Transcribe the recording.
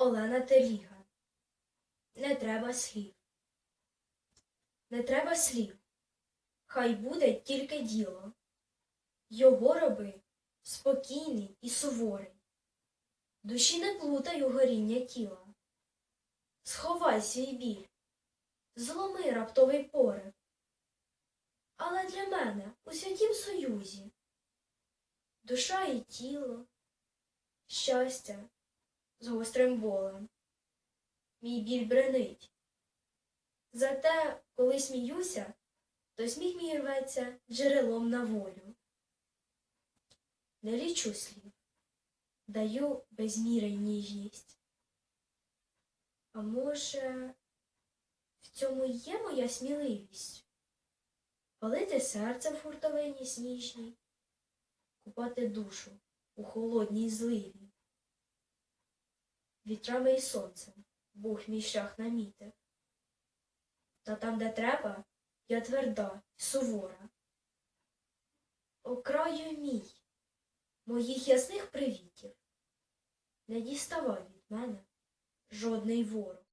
Олена Теліга. Не треба слів. Не треба слів. Хай буде тільки діло. Його роби спокійний і суворий. Душі не плутай у горіння тіла. Сховай свій біль, зломи раптовий порив. Але для мене у святім союзі душа і тіло, щастя з гострим болем. Мій біль бренить. Зате, коли сміюся, то сміх мій рветься джерелом на волю. Не лічу слів, даю без міри ніжність. А може, в цьому є моя сміливість? Палити серце в фуртовині сніжній, купати душу у холодній зливі. Вітрами і сонцем Бог мій шлях намітив. Та там, де треба, я тверда і сувора. О краю мій, моїх ясних привітів, не діставай від мене жодний ворог.